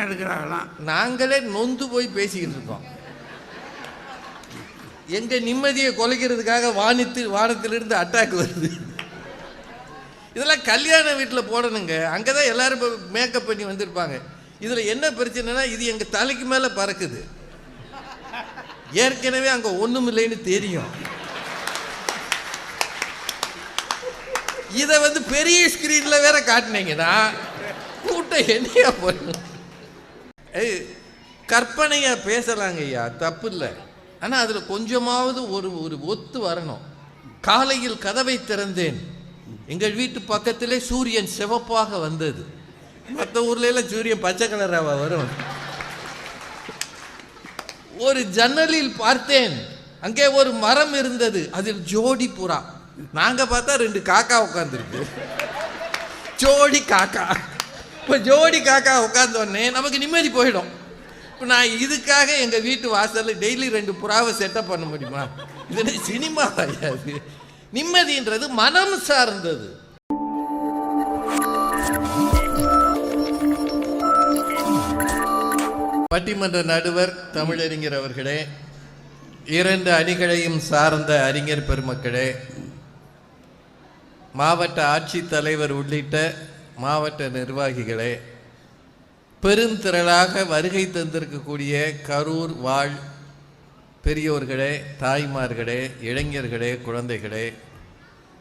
படம் எடுக்கிறாங்களாம். நாங்களே நொந்து போய் பேசிக்கிட்டு இருக்கோம். எங்க நிம்மதியை குலைக்கிறதுக்காக வானித்து வானத்திலிருந்து அட்டாக் வருது. இதெல்லாம் கல்யாண வீட்டில் போடணுங்க. அங்கே தான் எல்லாரும் மேக்கப் பண்ணி வந்திருப்பாங்க. இதில் என்ன பிரச்சனைனா இது எங்கள் தலைக்கு மேலே பறக்குது. ஏற்கனவே அங்கே ஒன்றும் இல்லைன்னு தெரியும். இதை வந்து பெரிய ஸ்க்ரீனில் வேற காட்டினீங்கன்னா கூட்டம் என்னையா போடணும் ஏய் பேசலாங்க ஐயா தப்பு இல்லை ஆனால் அதில் கொஞ்சமாவது ஒரு ஒரு ஒத்து வரணும். காலையில் கதவை திறந்தேன். எங்கள் வீட்டு பக்கத்திலே சூரியன் சிவப்பாக வந்தது. மற்ற ஊர்ல சூரியன் பச்சை கலராக வரும். ஒரு ஜன்னலில் பார்த்தேன். அங்கே ஒரு மரம் இருந்தது. அதில் ஜோடி புறா. நாங்கள் பார்த்தா ரெண்டு காக்கா உட்காந்துருக்கு ஜோடி காக்கா. இப்போ ஜோடி காக்கா உட்காந்தோடனே நமக்கு நிம்மதி போயிடும். இப்போ நான் இதுக்காக எங்கள் வீட்டு வாசலில் டெய்லி ரெண்டு புறாவை செட்டப் பண்ண முடியுமா? இது சினிமா கிடையாது நிம்மதின்றது மனம் சார்ந்தது. பட்டிமன்ற நடுவர் தமிழறிஞர் அவர்களே இரண்டு அணிகளையும் சார்ந்த அறிஞர் பெருமக்களே மாவட்ட ஆட்சித்தலைவர் உள்ளிட்ட மாவட்ட நிர்வாகிகளே பெருந்திரளாக வருகை தந்திருக்கக்கூடிய கரூர் வாழ் பெரியோர்களே தாய்மார்களே இளைஞர்களே குழந்தைகளே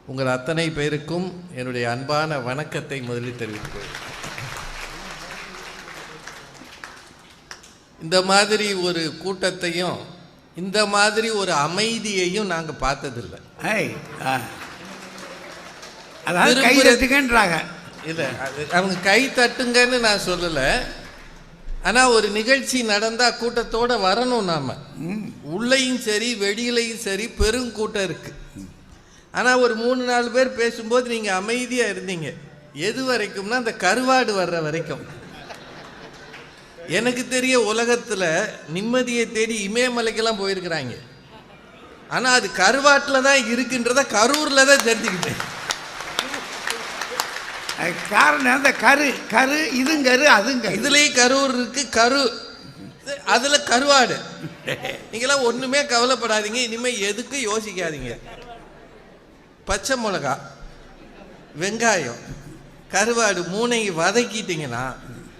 உங்கள் அத்தனை பேருக்கும் என்னுடைய அன்பான வணக்கத்தை முதலில் தெரிவித்துக் கொள்கிறேன். இந்த மாதிரி ஒரு கூட்டத்தையும் இந்த மாதிரி ஒரு அமைதியையும் நாங்கள் பார்த்ததில்லை. அதாவது இல்லை அது அவங்க கை தட்டுங்கன்னு நான் சொல்லலை. ஆனால் ஒரு நிகழ்ச்சி நடந்தால் கூட்டத்தோட வரணும் நாம். உள்ளேயும் சரி வெளியிலையும் சரி பெருங்கூட்டம் இருக்கு. ஆனால் ஒரு மூணு நாலு பேர் பேசும்போது நீங்கள் அமைதியாக இருந்தீங்க. எது வரைக்கும்னா அந்த கருவாடு வர்ற வரைக்கும். எனக்கு தெரிய உலகத்தில் நிம்மதியை தேடி இமயமலைக்கெல்லாம் போயிருக்கிறாங்க. ஆனால் அது கருவாட்டில் தான் இருக்குன்றத கரூரில் தான் தெரிஞ்சுக்கிட்டேன். காரணம் அந்த கரு கரு இதுங்கரு அதுங்க இதுலயும் கரூர் இருக்கு கரு. அதுல கருவாடு. நீங்களாம் ஒண்ணுமே கவலைப்படாதீங்க இனிமே எதுக்கும் யோசிக்காதீங்க. பச்சை மிளகா வெங்காயம் கருவாடு மூணையும் வதக்கிட்டீங்கன்னா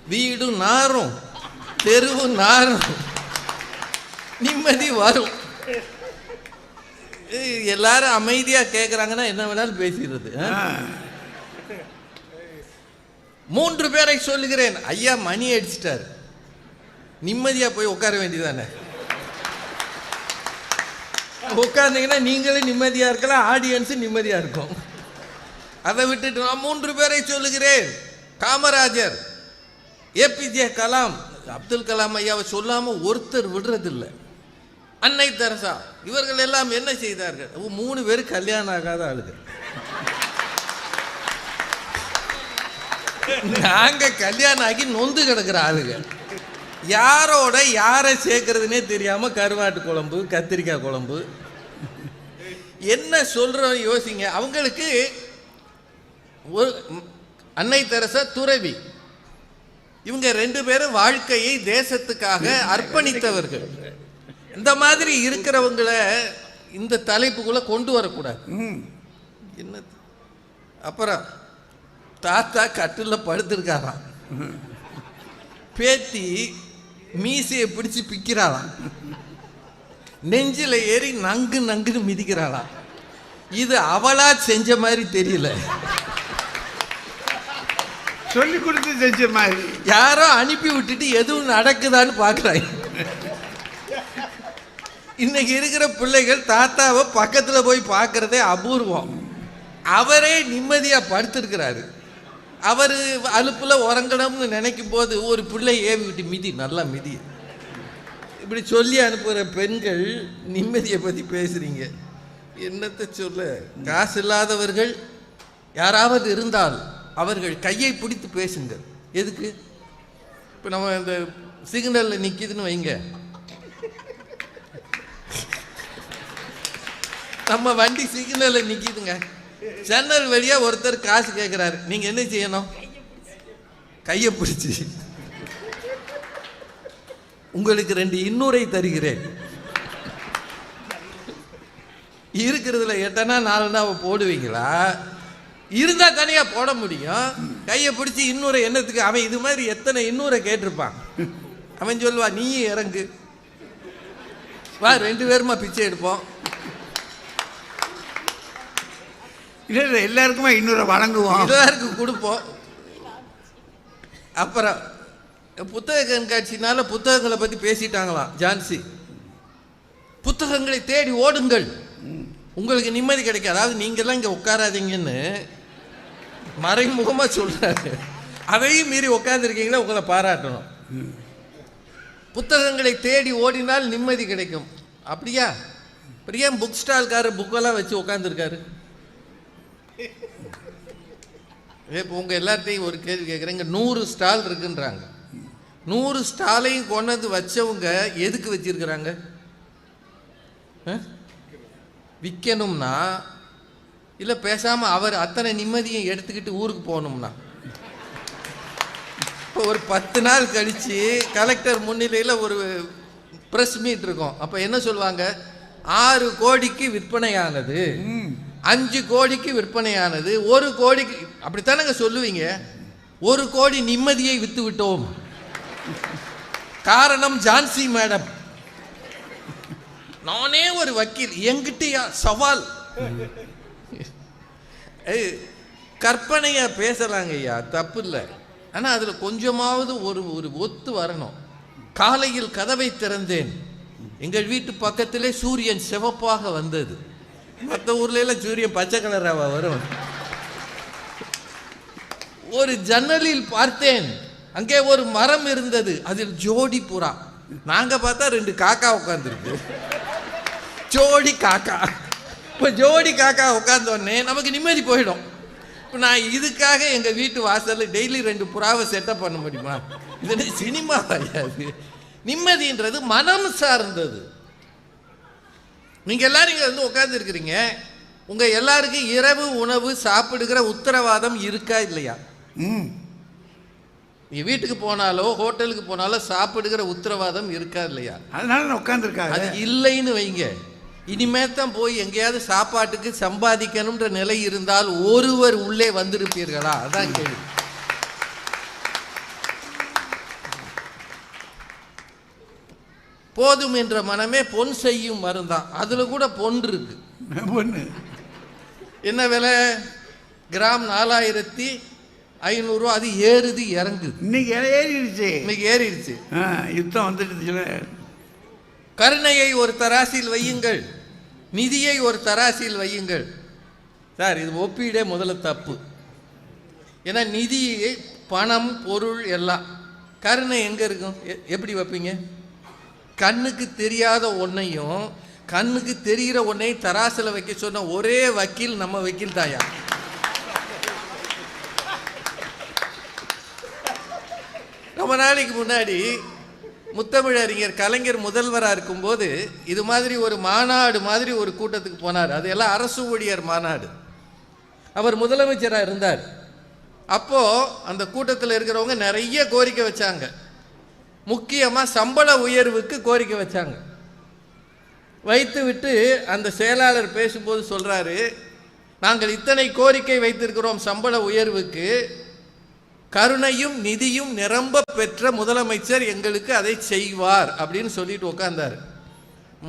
வீடும் நாரும் தெருவும் நாரும் நிம்மதி வரும். எல்லாரும் அமைதியா கேக்குறாங்கன்னா என்ன வேணாலும் பேசிடுறது. மூன்று பேரை சொல்லுகிறேன். ஐயா மணி அடிச்சிட்டார். நிம்மதியா போய் உட்கார வேண்டியதானே உட்கார்ந்தீங்கன்னா நீங்களும் நிம்மதியா இருக்கலாம் ஆடியன்ஸும் நிம்மதியா இருக்கும். அதை விட்டுட்டு நான் மூன்று பேரை சொல்லுகிறேன். காமராஜர் ஏபிஜே கலாம் அப்துல் கலாம் ஐயாவை சொல்லாம ஒருத்தர் விடுறதில்லை. அன்னை தெரசா இவர்கள் எல்லாம் என்ன செய்தார்கள்? மூணு பேர் கல்யாணம் ஆகாத ஆளுங்க நாங்க கல்யாணம் ஆகி நொந்து கிடக்குற ஆளுங்க. யாரோட யாரை சேர்க்கறதுனே தெரியாம கருவாட்டு குழம்பு கத்திரிக்காய் குழம்பு. என்ன சொல்றோம் யோசிங்க. அவங்களுக்கு ஒரு அன்னை தெரசா துறவி. இவங்க ரெண்டு பேரும் வாழ்க்கையை தேசத்துக்காக அர்ப்பணித்தவர்கள். இந்த மாதிரி இருக்கிறவங்கள இந்த தலைப்புக்குள்ள கொண்டு வரக்கூடாது. என்ன அப்புறம் தாத்தா கட்டில் படுத்திருக்காராம். பேத்தி மீசையை பிடிச்சு பிக்கிறாளாம். நெஞ்சில ஏறி நங்கு நங்குன்னு மிதிக்கிறாளாம். இது அவளா செஞ்ச மாதிரி தெரியல. சொல்லி கொடுத்து செஞ்ச மாதிரி. யாரோ அனுப்பி விட்டுட்டு எதுவும் நடக்குதான்னு பார்க்குறாங்க இன்னைக்கு இருக்கிற பிள்ளைகள் தாத்தாவை பக்கத்தில் போய் பார்க்கறதே அபூர்வம். அவரே நிம்மதியாக படுத்திருக்கிறாரு. அவர் அலுப்பில் உறங்கணும்னு நினைக்கும் போது ஒரு பிள்ளை ஏவி விட்டு மிதி நல்லா மிதி. இப்படி சொல்லி அனுப்புகிற பெண்கள் நிம்மதியை பற்றி பேசுகிறீங்க என்னத்தை சொல்ல? காசு இல்லாதவர்கள் யாராவது இருந்தால் அவர்கள் கையை பிடித்து பேசுங்கள். எதுக்கு? இப்போ நம்ம இந்த சிக்னலில் நிற்கிதுன்னு வைங்க. நம்ம வண்டி சிக்னலில் நிற்கிதுங்க ஜன்னல் வழியா ஒருத்தர் காசு கேட்குறாரு நீங்கள் என்ன செய்யணும்? கையை பிடிச்சி. உங்களுக்கு ரெண்டு இன்னூரை தருகிறேன். இருக்கிறதுல எட்டனா நாலுனா போடுவீங்களா? இருந்தா தனியா போட முடியும். கையை பிடிச்சி இன்னொரு எண்ணத்துக்கு அவன் இது மாதிரி எத்தனை இன்னொரை கேட்டிருப்பான். அவன் சொல்லுவா நீயும் இறங்கு. வா ரெண்டு பேருமா பிச்சை எடுப்போம். இல்லை இல்லை எல்லாருக்குமே இன்னொரு வழங்குவோம். எல்லாருக்கும் கொடுப்போம். அப்புறம் புத்தக கண்காட்சினால புத்தகங்களை பற்றி பேசிட்டாங்களாம் ஜான்சி. புத்தகங்களை தேடி ஓடுங்கள். உங்களுக்கு நிம்மதி கிடைக்கும் அதாவது நீங்கள்லாம் இங்கே உட்காராதீங்கன்னு மறைமுகமாக சொல்கிறாரு அதையும் மீறி உட்காந்துருக்கீங்களா உங்களை பாராட்டணும். புத்தகங்களை தேடி ஓடினால் நிம்மதி கிடைக்கும். அப்படியா? அப்புறம் புக் ஸ்டால்காரர் புக்கெல்லாம் வச்சு உட்காந்துருக்காரு இப்போ உங்கள் எல்லாத்தையும் ஒரு கேள்வி கேட்குறேன் இங்கே நூறு ஸ்டால் இருக்குன்றாங்க. நூறு ஸ்டாலையும் கொண்டாந்து வச்சவங்க எதுக்கு வச்சிருக்கிறாங்க? விற்கணும்னா இல்லை பேசாமல் அவர் அத்தனை நிம்மதியும் எடுத்துக்கிட்டு ஊருக்கு போகணும்னா. இப்போ ஒரு பத்து நாள் கழித்து கலெக்டர் முன்னிலையில் ஒரு ப்ரெஸ் மீட் இருக்கும். அப்போ என்ன சொல்லுவாங்க? ஆறு கோடிக்கு விற்பனையானது. அஞ்சு கோடிக்கு விற்பனையானது ஒரு கோடிக்கு அப்படித்தானங்க சொல்லுவீங்க? ஒரு கோடி நிம்மதியை வித்து விட்டோம். காரணம் ஜான்சி மேடம். நானே ஒரு வக்கீல் எங்கிட்டயா சவால்? ஏய், கற்பனையா பேசலாங்க ஐயா தப்பு இல்லை ஆனால் அதில் கொஞ்சமாவது ஒரு ஒரு ஒத்து வரணும். காலையில் கதவை திறந்தேன். எங்கள் வீட்டு பக்கத்திலே சூரியன் சிவப்பாக வந்தது. மற்ற ஊர்ல எல்லாம் சூரியன் பச்சை கலராவா வரும். ஒரு ஜன்னலில் பார்த்தேன். அங்கே ஒரு மரம் இருந்தது. அதில் ஜோடி புறா. நாங்க பார்த்தா ரெண்டு காக்கா உட்காந்துருக்கு ஜோடி காக்கா. இப்போ ஜோடி காக்கா உட்கார்ந்த உடனே நமக்கு நிம்மதி போயிடும். இப்போ நான் இதுக்காக எங்கள் வீட்டு வாசலில் டெய்லி ரெண்டு புறாவை செட்டப் பண்ண முடியுமா? இது சினிமா கிடையாது நிம்மதின்றது மனம் சார்ந்தது. நீங்கள் எல்லாரும் இங்கே வந்து உட்காந்துருக்கிறீங்க உங்கள் எல்லாருக்கும் இரவு உணவு சாப்பிடுகிற உத்தரவாதம் இருக்கா இல்லையா? ம். நீ வீட்டுக்கு போனாலோ ஹோட்டலுக்கு போனாலோ சாப்பிடுகிற உத்தரவாதம் இருக்கா இல்லையா? அதனால நான் உட்காந்துருக்காங்க அது இல்லைன்னு வைங்க. இனிமே தான் போய் எங்கேயாவது சாப்பாட்டுக்கு சம்பாதிக்கணுன்ற நிலை இருந்தால் ஒருவர் உள்ளே வந்திருப்பீர்களா? அதான் கேள்வி. போதும் என்ற மனமே பொன் செய்யும் மருந்தான். அதுல கூட பொன் இருக்கு. பொண்ணு என்ன விலை? கிராம் நாலாயிரத்தி ஐநூறுரூவா அது ஏறுது இறங்குது. இன்னைக்கு ஏறிடுச்சு. இன்னைக்கு ஏறிடுச்சு. யுத்தம் வந்துடுச்சுல கருணையை ஒரு தராசில் வையுங்கள். நிதியை ஒரு தராசில் வையுங்கள். சார் இது ஒப்பீடே முதல்ல தப்பு. ஏன்னா நிதி பணம் பொருள் எல்லாம். கருணை எங்கே இருக்கும்? எப்படி வைப்பீங்க? கண்ணுக்கு தெரியாத ஒன்றையும் கண்ணுக்கு தெரிகிற ஒன்றையும் தராசில் வைக்க சொன்ன ஒரே வக்கீல் நம்ம வக்கீல் தாயா? ரொம்ப நாளைக்கு முன்னாடி முத்தமிழறிஞர் கலைஞர் முதல்வராக இருக்கும்போது இது மாதிரி ஒரு மாநாடு மாதிரி ஒரு கூட்டத்துக்கு போனார். அது எல்லாம் அரசு ஊழியர் மாநாடு. அவர் முதலமைச்சராக இருந்தார். அப்போது அந்த கூட்டத்தில் இருக்கிறவங்க நிறைய கோரிக்கை வச்சாங்க. முக்கியமாக சம்பள உயர்வுக்கு கோரிக்கை வச்சாங்க. வைத்து விட்டு அந்த செயலாளர் பேசும்போது சொல்கிறாரு நாங்கள் இத்தனை கோரிக்கை வைத்திருக்கிறோம் சம்பள உயர்வுக்கு. கருணையும் நிதியும் நிரம்ப பெற்ற முதலமைச்சர் எங்களுக்கு அதை செய்வார் அப்படின்னு சொல்லிட்டு உட்கார்ந்தார்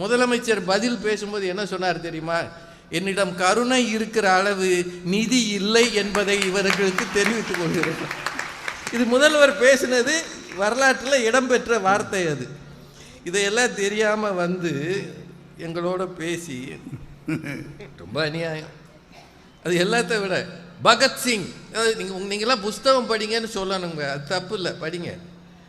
முதலமைச்சர் பதில் பேசும்போது என்ன சொன்னார் தெரியுமா? என்னிடம் கருணை இருக்கிற அளவு நிதி இல்லை என்பதை இவர்களுக்கு தெரிவித்துக் கொள்கிறேன். இது முதல்வர் பேசினது வரலாற்றில் இடம்பெற்ற வார்த்தை அது. இதையெல்லாம் தெரியாமல் வந்து எங்களோட பேசி ரொம்ப அநியாயம். அது எல்லாத்த விட பகத்சிங் அதாவது நீங்கள் நீங்களாம் புஸ்தகம் படிங்கன்னு சொல்லணுங்க. அது தப்பு இல்லை படிங்க.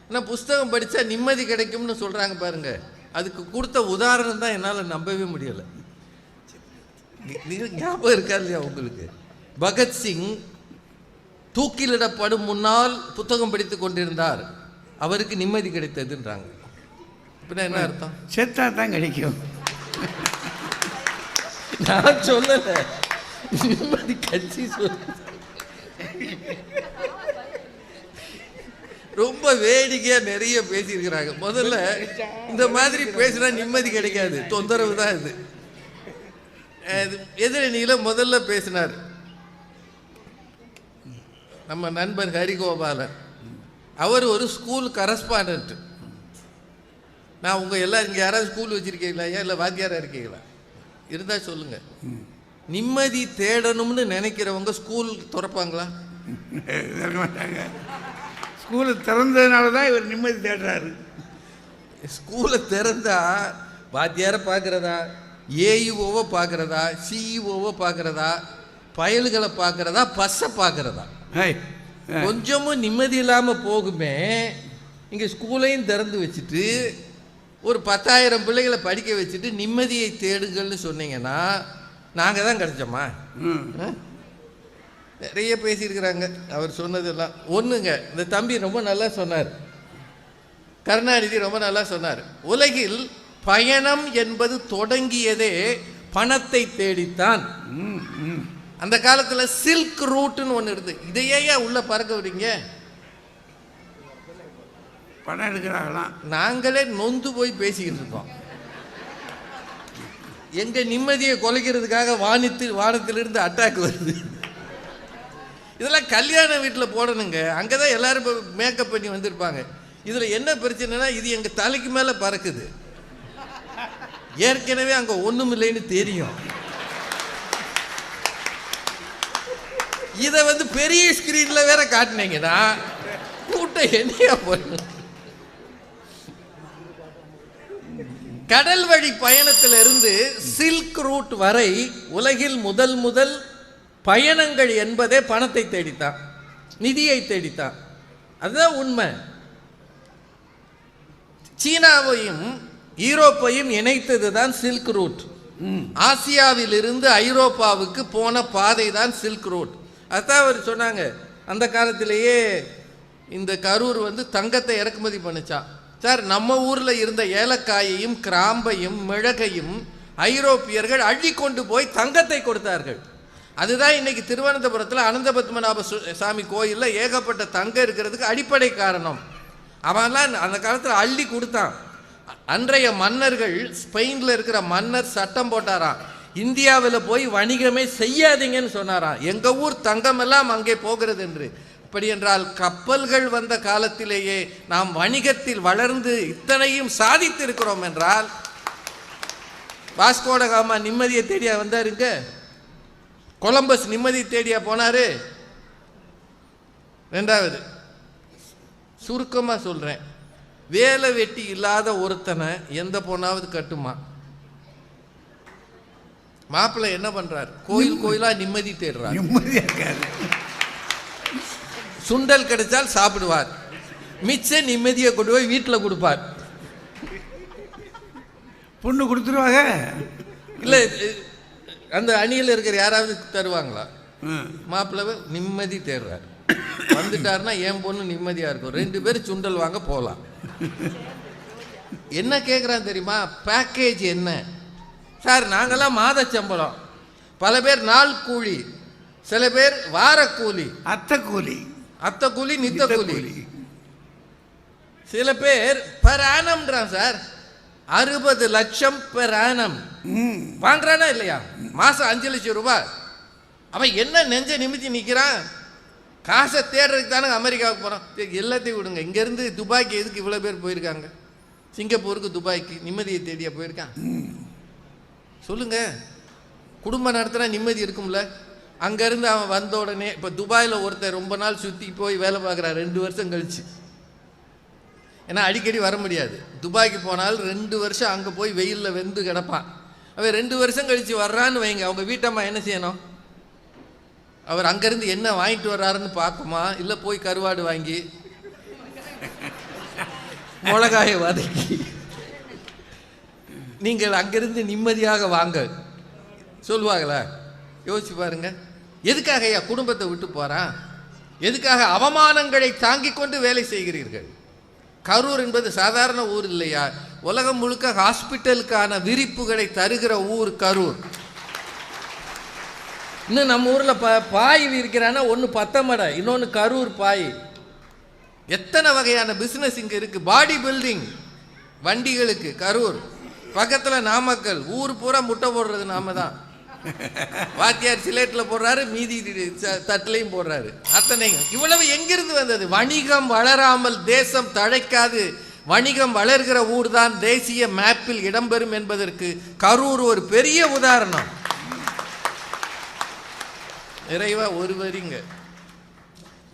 ஆனால் புஸ்தகம் படித்தா நிம்மதி கிடைக்கும்னு சொல்கிறாங்க பாருங்க. அதுக்கு கொடுத்த உதாரணம் தான் என்னால் நம்பவே முடியலை. ஞாபகம் இருக்கா இல்லையா உங்களுக்கு? பகத்சிங் தூக்கிலிடப்படும் முன்னால் புத்தகம் படித்து கொண்டிருந்தார். அவருக்கு நிம்மதி கிடைத்ததுன்றாங்க. அப்படின்னா என்ன அர்த்தம்? செத்தா தான் கிடைக்கும். நான் சொல்லல. நிம்மதி கட்சி சொல்ல ரொம்ப வேடிக்கையா நிறைய பேசியிருக்கிறாங்க. முதல்ல இந்த மாதிரி பேசினா நிம்மதி கிடைக்காது. தொந்தரவு தான் இது. எதிரணியில முதல்ல பேசினார். நம்ம நண்பர் ஹரிகோபாலன். அவர் ஒரு ஸ்கூல் கரஸ்பாண்டன்ட் நான் உங்க எல்லாரும் இங்க யாராவது ஸ்கூல் வச்சிருக்கீங்களா ஐயா? இல்லை வாத்தியாரா இருக்கீங்களா? இருந்தா சொல்லுங்க. நிம்மதி தேடணும்னு நினைக்கிறவங்க ஸ்கூல் திறப்பாங்களா? திறக்க மாட்டாங்க ஸ்கூலு திறந்ததுனால தான் இவர் நிம்மதி தேடுறாரு. ஸ்கூலை திறந்தா வாத்தியாரை பார்க்குறதா? ஏஇஓவை பார்க்குறதா? சிஇஓவை பார்க்குறதா? பயல்களை பார்க்குறதா? பஸ்ஸை பார்க்குறதா? கொஞ்சமும் நிம்மதி இல்லாமல் போகுமே. இங்கே ஸ்கூலையும் திறந்து வச்சுட்டு ஒரு பத்தாயிரம் பிள்ளைகளை படிக்க வச்சுட்டு நிம்மதியை தேடுங்கள்னு சொன்னீங்கன்னா நாங்கள் தான் கிடைச்சோமா? நிறைய பேசியிருக்கிறாங்க அவர் சொன்னதெல்லாம். ஒன்றுங்க இந்த தம்பி ரொம்ப நல்லா சொன்னார். கருணாநிதி ரொம்ப நல்லா சொன்னார். உலகில் பயணம் என்பது தொடங்கியதே பணத்தை தேடித்தான். அந்த காலத்தில் சில்க் ரூட்டுன்னு ஒன்று இருந்து. இதையே உள்ள பறக்க விடுங்க படம் எடுக்கிறாங்களாம் நாங்களே நொந்து போய் பேசிக்கிட்டு இருக்கோம். எங்க நிம்மதியை குலைக்கிறதுக்காக வானத்தில் வானத்திலிருந்து அட்டாக் வருது. இதெல்லாம் கல்யாண வீட்டில் போடணுங்க. அங்கே தான் எல்லாரும் மேக்கப் பண்ணி வந்திருப்பாங்க. இதில் என்ன பிரச்சனைனா இது எங்கள் தலைக்கு மேலே பறக்குது. ஏற்கனவே அங்கே ஒன்றும் இல்லைன்னு தெரியும். இதை வந்து பெரிய ஸ்க்ரீனில் வேற காட்டினீங்கன்னா கூட்டம் என்னையா பண்ணும் கடல் வழி பயணத்திலிருந்து சில்க் ரூட் வரை உலகில் முதல் முதல் பயணங்கள் என்பதே பணத்தை தேடித்தான். நிதியை தேடித்தான். அதுதான் உண்மை. சீனாவையும் ஈரோப்பையும் இணைத்தது தான் சில்க் ரூட். ஆசியாவிலிருந்து ஐரோப்பாவுக்கு போன பாதை தான் சில்க் ரூட் அதான் அவர் சொன்னாங்க. அந்த காலத்திலேயே இந்த கரூர் வந்து தங்கத்தை இறக்குமதி பண்ணிச்சான் சார் நம்ம ஊரில் இருந்த ஏலக்காயையும் கிராம்பையும் மிளகையும் ஐரோப்பியர்கள் அள்ளி கொண்டு போய் தங்கத்தை கொடுத்தார்கள். அதுதான் இன்னைக்கு திருவனந்தபுரத்தில் அனந்த பத்மநாப சு- சாமி கோயிலில் ஏகப்பட்ட தங்கம் இருக்கிறதுக்கு அடிப்படை காரணம். அவன்லாம் அந்த காலத்தில் அள்ளி கொடுத்தான். அன்றைய மன்னர்கள் ஸ்பெயினில் இருக்கிற மன்னர் சட்டம் போட்டாராம். இந்தியாவில் போய் வணிகமே செய்யாதீங்கன்னு சொன்னாராம் எங்கள் ஊர் தங்கமெல்லாம் அங்கே போகிறது என்று அப்படி என்றால் கப்பல்கள் வந்த காலத்திலேயே நாம் வணிகத்தில் வளர்ந்து இத்தனையும் சாதித்திருக்கிறோம் என்றால் வாஸ்கோட காமா நிம்மதியை தேடியா வந்தாருங்க கொலம்பஸ் நிம்மதி தேடியா போனாரு? ரெண்டாவது சுருக்கமாக சொல்கிறேன் வேலை வெட்டி இல்லாத ஒருத்தனை எந்த பொண்ணாவது கட்டுமா? மாப்பிள்ளை என்ன பண்றார்? கோயில் கோயிலா நிம்மதி தேடுறார்? நிம்மதியாக இருக்காது சுண்டல் கிடைச்சால் சாப்பிடுவார். மிச்ச நிம்மதியை கொண்டு போய் வீட்டில் கொடுப்பார். பொண்ணு கொடுத்துருவாங்க? இல்லை அந்த அணியில் இருக்கிற யாராவது தருவாங்களா. மாப்பிள்ளை நிம்மதி தேடுறார். வந்துட்டாருன்னா என் பொண்ணு நிம்மதியாக இருக்கும். ரெண்டு பேரும் சுண்டல் வாங்க போகலாம் என்ன கேட்குறான் தெரியுமா? பேக்கேஜ் என்ன? சார் நாங்கெல்லாம் மாத சம்பளம் பல பேர் நாள் கூலி சில பேர் வார கூலி. அத்தை கூலி. அத்தை கூலி நித்த கூலி. சில பேர் பெர் ஆனம்ன்றான் சார். அறுபது லட்சம் பெர் ஆனம் வாங்குறானா இல்லையா? மாசம் அஞ்சு லட்சம் ரூபாய். அவன் என்ன நெஞ்ச நிமித்தி நிற்கிறான் காசை தேடுறதுக்கு தானே அமெரிக்காவுக்கு போகிறான் எல்லாத்தையும் விடுங்க. இங்கேருந்து துபாய்க்கு எதுக்கு இவ்வளோ பேர் போயிருக்காங்க? சிங்கப்பூருக்கு துபாய்க்கு நிம்மதியை தேடியா போயிருக்கான்? சொல்லுங்க. குடும்பம் நடத்தினா நிம்மதி இருக்கும்ல. அங்கேருந்து அவன் வந்த உடனே இப்போ துபாயில் ஒருத்தன் ரொம்ப நாள் சுற்றி போய் வேலை பார்க்குறான் ரெண்டு வருஷம் கழிச்சு. ஏன்னா அடிக்கடி வர முடியாது. துபாய்க்கு போனால் ரெண்டு வருஷம் அங்கே போய் வெயிலில் வெந்து கிடப்பான். அவன் ரெண்டு வருஷம் கழித்து வர்றான்னு வைங்க. அவங்க வீட்டம்மா என்ன செய்யணும்? அவர் அங்கேருந்து என்ன வாங்கிட்டு வர்றாருன்னு பார்க்குமா இல்லை போய் கருவாடு வாங்கி மிளகாயை வதக்கி. நீங்கள் அங்கிருந்து நிம்மதியாக வாங்க. சொல்லுவாங்களா? யோசிச்சு பாருங்க. எதுக்காக ஐயா குடும்பத்தை விட்டு போறான் எதுக்காக அவமானங்களை தாங்கிக் கொண்டு வேலை செய்கிறீர்கள்? கரூர் என்பது சாதாரண ஊர் இல்லையா? உலகம் முழுக்க ஹாஸ்பிட்டலுக்கான விரிப்புகளை தருகிற ஊர் கரூர். இன்னும் நம்ம ஊரில் ப பாய் விரிக்கிறான்னா ஒன்று பத்தமடை இன்னொன்று கரூர் பாய். எத்தனை வகையான பிஸ்னஸ் இங்கே இருக்குது பாடி பில்டிங் வண்டிகளுக்கு கரூர். பக்கத்துல நாமக்கல். ஊர் பூரா முட்டை போடுறது நாம தான் வாத்தியார் சிலேட்டில் போடுறாரு மீதி ச- போடுறாரு. அத்தனைங்க. இவ்வளவு எங்கிருந்து வந்தது? வணிகம் வளராமல் தேசம் தழைக்காது. வணிகம் வளர்கிற ஊர் தான் தேசிய மேப்பில் இடம்பெறும் என்பதற்கு கரூர் ஒரு பெரிய உதாரணம். நிறைவா ஒரு வரிங்க.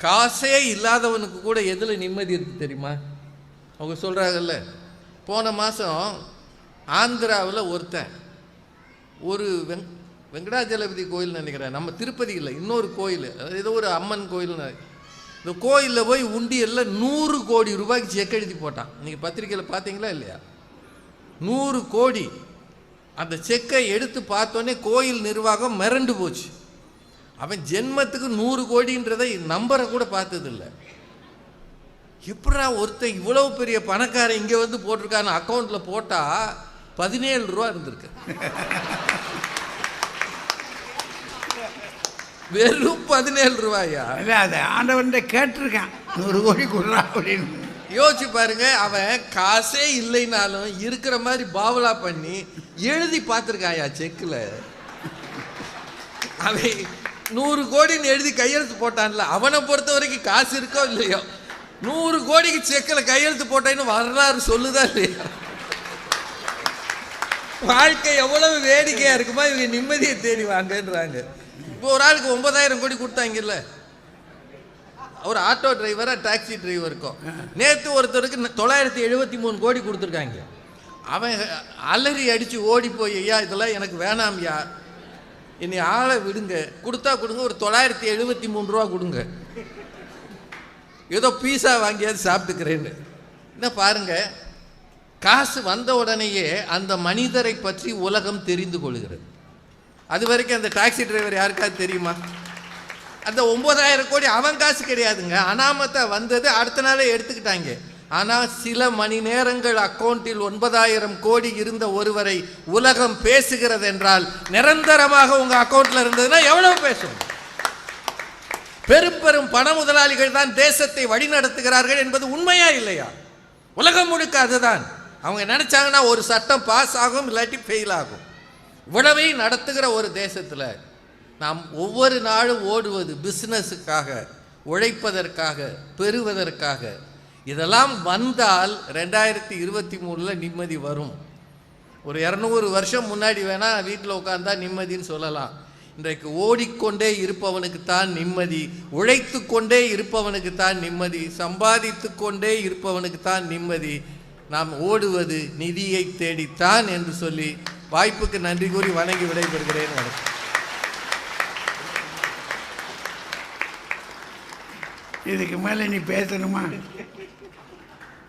காசே இல்லாதவனுக்கு கூட எதில் நிம்மதி இருக்கு தெரியுமா? அவங்க சொல்றாங்கல்ல போன மாதம் ஆந்திராவில் ஒருத்தன் ஒரு வெங் வெங்கடாஜலபதி கோயில் நினைக்கிறேன். நம்ம திருப்பதி இல்லை இன்னொரு கோயில் ஏதோ ஒரு அம்மன் கோயில்னு இந்த கோயிலில் போய் உண்டியலில் நூறு கோடி ரூபாய்க்கு செக் எழுதி போட்டான். நீங்கள் பத்திரிக்கையில் பார்த்தீங்களா இல்லையா? நூறு கோடி. அந்த செக்கை எடுத்து பார்த்தோன்னே கோயில் நிர்வாகம் மிரண்டு போச்சு. அவன் ஜென்மத்துக்கு நூறு கோடின்றதை நம்பரை கூட பார்த்ததில்ல. எப்படா ஒருத்தன் இவ்வளோ பெரிய பணக்காரன் இங்கே வந்து போட்டிருக்கான்னு அக்கௌண்ட்டில் போட்டால் பதினேழு ரூபா இருந்திருக்கு. வெறும் பதினேழு ரூபாயா? இல்லை அதை ஆண்டவன்கிட்ட கேட்டிருக்கான். நூறு கோடி கொடுறா அப்படின்னு. யோசிச்சு பாருங்க அவன் காசே இல்லைனாலும் இருக்கிற மாதிரி பாவலா பண்ணி எழுதி பார்த்துருக்காயா செக்கில்? அவன் நூறு கோடின்னு எழுதி கையெழுத்து போட்டான்ல அவனை பொறுத்த வரைக்கும் காசு இருக்கோ இல்லையோ? நூறு கோடிக்கு செக்கில் கையெழுத்து போட்டேன்னு வரலாறு சொல்லுதா இல்லையா? வாழ்க்கை எவ்வளவு வேடிக்கையா இருக்குமா இவங்க நிம்மதியை தேடி வாங்கன்றாங்க. இப்போ ஒரு ஆளுக்கு ஒன்பதாயிரம் கோடி கொடுத்தாங்கல்ல. ஒரு ஆட்டோ டிரைவரா டாக்ஸி டிரைவருக்கும் நேற்று ஒருத்தருக்கு தொள்ளாயிரத்தி எழுபத்தி மூணு கோடி கொடுத்துருக்காங்க. அவன் அலறி அடித்து ஓடி போய் ஐயா இதெல்லாம் எனக்கு வேணாம்யா. என்னை ஆளை விடுங்க. கொடுத்தா கொடுங்க ஒரு தொள்ளாயிரத்தி எழுபத்தி மூணு ரூபா கொடுங்க. ஏதோ பீஸா வாங்கியாவது சாப்பிட்டுக்கிறேன்னு. என்ன பாருங்கள் காசு வந்த உடனேயே அந்த மனிதரை பற்றி உலகம் தெரிந்து கொள்கிறது. அது வரைக்கும் அந்த டாக்ஸி டிரைவர் யாருக்காவது தெரியுமா? அந்த ஒன்பதாயிரம் கோடி அவன் காசு கிடையாதுங்க. அனாமத்தை வந்தது அடுத்த நாளே எடுத்துக்கிட்டாங்க. ஆனால் சில மணி நேரங்கள் அக்கௌண்ட்டில் ஒன்பதாயிரம் கோடி இருந்த ஒருவரை உலகம் பேசுகிறது என்றால் நிரந்தரமாக உங்கள் அக்கௌண்ட்டில் இருந்ததுன்னா எவ்வளவு பேசும்? பெரும் பெரும் பண முதலாளிகள் தான் தேசத்தை வழிநடத்துகிறார்கள் என்பது உண்மையா இல்லையா? உலகம் முழுக்க அதுதான். அவங்க நினச்சாங்கன்னா ஒரு சட்டம் பாஸ் ஆகும் இல்லாட்டி ஃபெயில் ஆகும். இவ்வளவையும் நடத்துகிற ஒரு தேசத்தில் நாம் ஒவ்வொரு நாளும் ஓடுவது பிஸ்னஸுக்காக உழைப்பதற்காக பெறுவதற்காக. இதெல்லாம் வந்தால் ரெண்டாயிரத்தி இருபத்தி மூணில் நிம்மதி வரும். ஒரு இரநூறு வருஷம் முன்னாடி வேணால் வீட்டில் உட்காந்தா நிம்மதின்னு சொல்லலாம். இன்றைக்கு ஓடிக்கொண்டே இருப்பவனுக்கு தான் நிம்மதி உழைத்து கொண்டே இருப்பவனுக்கு தான் நிம்மதி சம்பாதித்து கொண்டே இருப்பவனுக்கு தான் நிம்மதி. நாம் ஓடுவது நிதியை தேடித்தான் என்று சொல்லி வாய்ப்புக்கு நன்றி கூறி வணங்கி விடைபெறுகிறேன். வணக்கம். இதுக்கு மேலே நீ பேசணுமா?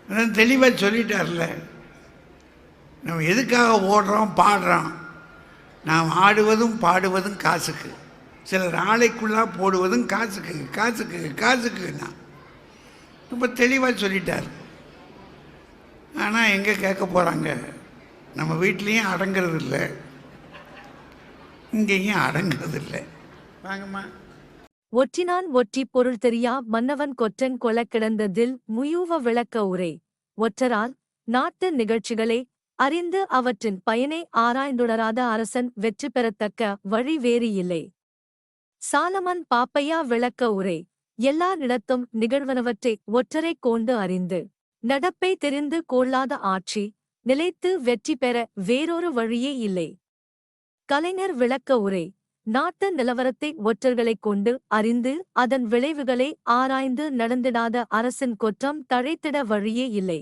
அதான் தெளிவாக சொல்லிட்டார்ல. நம்ம எதுக்காக ஓடுறோம் பாடுறோம்? நாம் ஆடுவதும் பாடுவதும் காசுக்கு. சிலர் ஆலைக்குள்ளா போடுவதும் காசுக்கு காசுக்கு காசுக்குன்னா. ரொம்ப தெளிவாக சொல்லிட்டார். ஆனால் எங்கே கேட்க போகிறாங்க நம்ம வீட்லேயும் அடங்கிறது இல்லை இங்கேயும் அடங்கிறது இல்லை வாங்கம்மா. ஒற்றினான் ஒற்றி பொருள் தெரியா? மன்னவன் கொற்றன் கொல கிடந்ததில் முயூவ விளக்க உரை. ஒற்றரால் நாட்டு நிகழ்ச்சிகளை. அறிந்து அவற்றின் பயனை ஆராய்ந்துணராத அரசன் வெற்றி பெறத்தக்க வழி வேறு இல்லை. சாலமன் பாப்பையா விளக்க உரை. எல்லா இடத்தும் நிகழ்வனவற்றை ஒற்றரைக் கொண்டு அறிந்து. நடப்பை தெரிந்து கொள்ளாத ஆட்சி நிலைத்து வெற்றி பெற வேறொரு வழியே இல்லை. கலைஞர் விளக்க உரை நாட்டு நிலவரத்தை ஒற்றர்களைக் கொண்டு அறிந்து அதன் விளைவுகளை ஆராய்ந்து நடந்திடாத அரசின் கொற்றம் தழைத்திட வழியே இல்லை.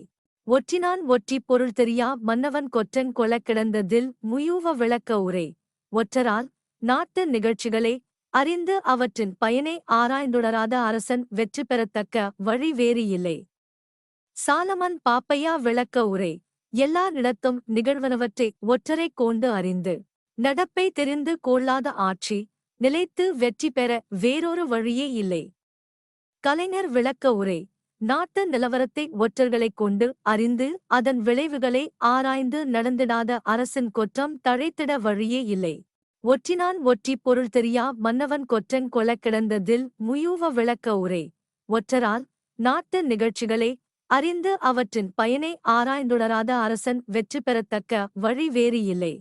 ஒற்றினான் ஒற்றி பொருள் தெரியா மன்னவன் கொற்றன் கொல கிடந்ததில் முயூவ விளக்க உரை ஒற்றரால் நாட்டு நிகழ்ச்சிகளை அறிந்து அவற்றின் பயனை ஆராய்ந்துணராத அரசன் வெற்றி பெறத்தக்க வழி வேறு இல்லை. சாலமன் பாப்பையா விளக்க உரை. எல்லா இடத்தும் நிகழ்வனவற்றை ஒற்றரைக் கொண்டு அறிந்து. நடப்பை தெரிந்து கொள்ளாத ஆட்சி. நிலைத்து வெற்றி பெற வேறொரு வழியே இல்லை. கலைஞர் விளக்க உரை. நாட்டு நிலவரத்தை ஒற்றர்களைக் கொண்டு அறிந்து அதன் விளைவுகளை ஆராய்ந்து நடந்திடாத அரசின் கொற்றம் தழைத்திட வழியே இல்லை. ஒற்றினான் ஒற்றி பொருள் தெரியா மன்னவன் கொற்றன் கொல கிடந்ததில் முயூவ விளக்க உரை. ஒற்றரால் நாட்டு நிகழ்ச்சிகளை அறிந்து அவற்றின் பயனை ஆராய்ந்துணராத அரசன் வெற்றி பெறத்தக்க வழி வேறு இல்லை.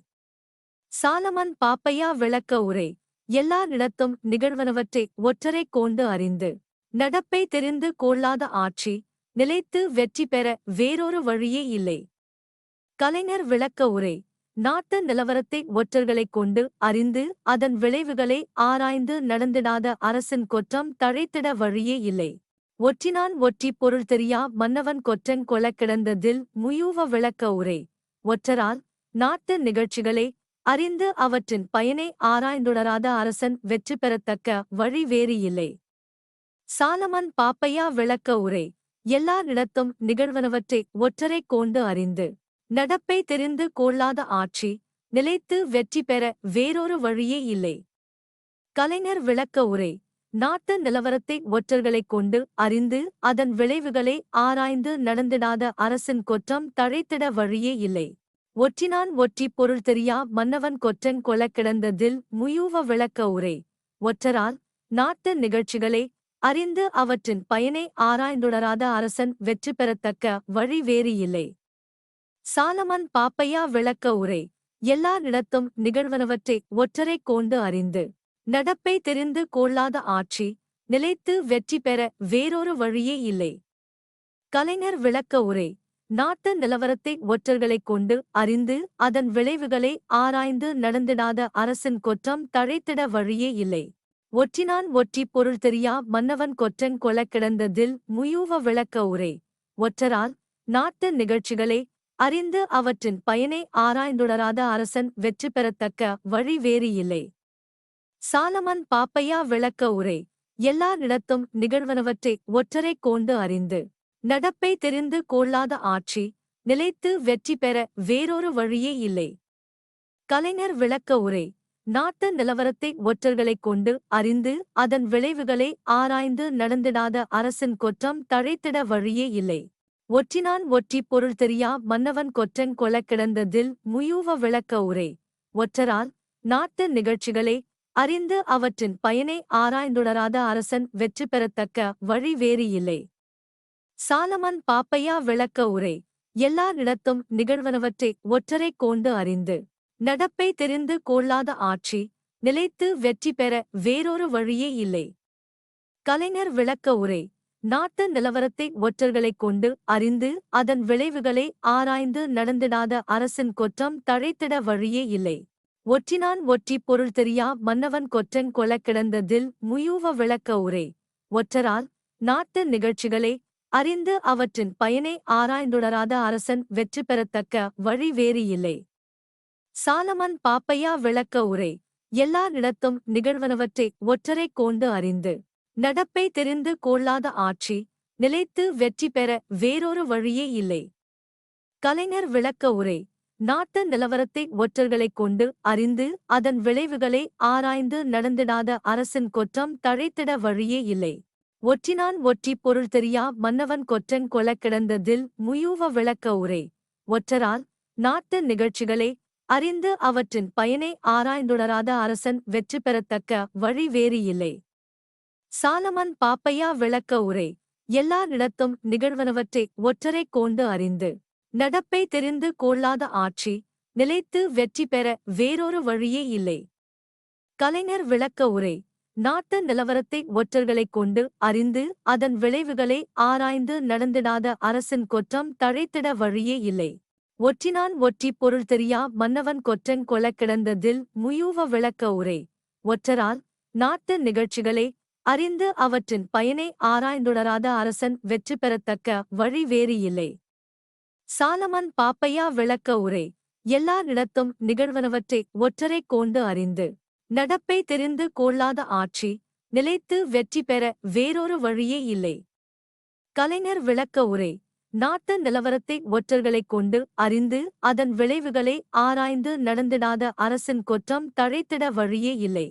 சாலமன் பாப்பையா விளக்க உரை. எல்லாரிடத்தும் நிகழ்வனவற்றை ஒற்றரை கொண்டு அறிந்து நடப்பை தெரிந்து கொள்ளாத ஆட்சி நிலைத்து வெற்றி பெற வேறொரு வழியே இல்லை. கலைஞர் விளக்க உரை. நாட்டு நிலவரத்தை ஒற்றர்களைக் கொண்டு அறிந்து அதன் விளைவுகளை ஆராய்ந்து நடந்திடாத அரசின் குற்றம் தழைத்திட வழியே இல்லை. ஒற்றினான் ஒற்றி பொருள் தெரியா? மன்னவன் கொற்றன் கொலக்கிடந்ததில் முயூவ விளக்க உரை. ஒற்றரால் நாட்டு நிகழ்ச்சிகளை அறிந்து அவற்றின் பயனை ஆராய்ந்துணராத அரசன் வெற்றி பெறத்தக்க வழி வேறு இல்லை. சாலமன் பாப்பையா விளக்க உரை. எல்லா இடத்தும் நிகழ்வனவற்றை ஒற்றரை கொண்டு அறிந்து நடப்பை தெரிந்து கொள்ளாத ஆட்சி நிலைத்து வெற்றி பெற வேறொரு வழியே இல்லை. கலைஞர் விளக்க உரை. நாட்டு நிலவரத்தை ஒற்றர்களைக் கொண்டு அறிந்து அதன் விளைவுகளை ஆராய்ந்து நடந்திடாத அரசின் கொற்றம் தழைத்திட வழியே இல்லை. ஒற்றினான் ஒற்றி பொருள் தெரியா மன்னவன் கொற்றன் கொல கிடந்ததில் முயூவ விளக்க உரை. ஒற்றரால் நாட்டு நிகழ்ச்சிகளை அறிந்து அவற்றின் பயனை ஆராய்ந்துணராத அரசன் வெற்றி பெறத்தக்க வழி வேறு இல்லை. சாலமன் பாப்பையா விளக்க உரை. எல்லா இடத்தும் நிகழ்வனவற்றை ஒற்றரை கொண்டு அறிந்து நடப்பை தெரிந்து கொள்ளாத ஆட்சி நிலைத்து வெற்றி பெற வேறொரு வழியே இல்லை. கலைஞர் விளக்க உரை நாட்டு நிலவரத்தை ஒற்றர்களைக் கொண்டு அறிந்து அதன் விளைவுகளை ஆராய்ந்து நடந்திடாத அரசின் கொற்றம் தழைத்திட வழியே இல்லை. ஒற்றினான் ஒற்றி பொருள் தெரியா மன்னவன் கொற்றன் கொல கிடந்ததில் முயூவ விளக்க உரை ஒற்றரால் நாட்டு நிகழ்ச்சிகளை அறிந்து அவற்றின் பயனை ஆராய்ந்துடராத அரசன் வெற்றி பெறத்தக்க வழி வேறு இல்லை. சாலமன் பாப்பையா விளக்க உரை. எல்லாரிடத்தும் நிகழ்வனவற்றை ஒற்றரை கொண்டு அறிந்து. நடப்பை தெரிந்து கொள்ளாத ஆட்சி நிலைத்து வெற்றி பெற வேறொரு வழியே இல்லை. கலைஞர் விளக்க உரை. நாட்டு நிலவரத்தை ஒற்றர்களைக் கொண்டு அறிந்து அதன் விளைவுகளை ஆராய்ந்து நடந்திடாத அரசின் கொற்றம் தழைத்திட வழியே இல்லை. ஒற்றினான் ஒற்றி பொருள் தெரியா மன்னவன் கொற்றன் கொல கிடந்ததில் முயூவ விளக்க உரை. ஒற்றரால் நாட்டு நிகழ்ச்சிகளை அறிந்து அவற்றின் பயனை ஆராய்ந்துணராத அரசன் வெற்றி பெறத்தக்க வழி வேறு இல்லை. சாலமன் பாப்பையா விளக்க உரை. எல்லா இடத்தும் நிகழ்வனவற்றை ஒற்றரை கொண்டு அறிந்து நடப்பை தெரிந்து கொள்ளாத ஆட்சி நிலைத்து வெற்றி பெற வேறொரு வழியே இல்லை. கலைஞர் விளக்க உரை. நாட்டு நிலவரத்தை ஒற்றர்களைக் கொண்டு அறிந்து அதன் விளைவுகளை ஆராய்ந்து நடந்திடாத அரசின் கொற்றம் தழைத்திட வழியே இல்லை. ஒற்றினான் ஒற்றி பொருள் தெரியா? மன்னவன் கொற்றன் கொல கிடந்ததில் முயூவ விளக்க உரை. ஒற்றரால் நாட்டு நிகழ்ச்சிகளை. அறிந்து அவற்றின் பயனை ஆராய்ந்துணராத அரசன் வெற்றி பெறத்தக்க வழி வேறு இல்லை. சாலமன் பாப்பையா விளக்க உரை. எல்லா இடத்தும் நிகழ்வனவற்றை ஒற்றரை கொண்டு அறிந்து. நடப்பை தெரிந்து கொள்ளாத ஆட்சி. நிலைத்து வெற்றி பெற வேறொரு வழியே இல்லை. கலைஞர் விளக்க உரை. நாட்டு நிலவரத்தை ஒற்றர்களைக் கொண்டு அறிந்து அதன் விளைவுகளை ஆராய்ந்து நடந்திடாத அரசின் கொற்றம் தழைத்திட வழியே இல்லை. ஒற்றினான் ஒற்றி பொருள் தெரியா மன்னவன் கொற்றன் கொல கிடந்ததில் முயூவ விளக்க உரை. ஒற்றரால் நாட்டு நிகழ்ச்சிகளை அறிந்து அவற்றின் பயனை ஆராய்ந்துணராத அரசன் வெற்றி பெறத்தக்க வழி வேறு இல்லை. சாலமன் பாப்பையா விளக்க உரை. எல்லாரிடத்தும் நிகழ்வனவற்றை ஒற்றரை கொண்டு அறிந்து நடப்பை தெரிந்து கொள்ளாத ஆட்சி நிலைத்து வெற்றி பெற வேறொரு வழியே இல்லை. கலைஞர் விளக்க உரை நாட்டு நிலவரத்தை ஒற்றர்களைக் கொண்டு அறிந்து அதன் விளைவுகளை ஆராய்ந்து நடந்திடாத அரசின் கொற்றம் தழைத்திட வழியே இல்லை. ஒற்றினான் ஒற்றி பொருள் தெரியா மன்னவன் கொற்றன் கொல கிடந்ததில் முயூவ விளக்க உரை ஒற்றரால் நாட்டு நிகழ்ச்சிகளை அறிந்து அவற்றின் பயனை ஆராய்ந்துணராத அரசன் வெற்றி பெறத்தக்க வழி வேறு இல்லை. சாலமன் பாப்பையா விளக்க உரை. எல்லா இடத்தும் நிகழ்வனவற்றை ஒற்றரை கொண்டு அறிந்து நடப்பை தெரிந்து கொள்ளாத ஆட்சி நிலைத்து வெற்றி பெற வேறொரு வழியே இல்லை. கலைஞர் விளக்க உரை. நாட்டு நிலவரத்தை ஒற்றர்களைக் கொண்டு அறிந்து அதன் விளைவுகளை ஆராய்ந்து நடந்திடாத அரசின் கொற்றம் தழைத்திட வழியே இல்லை.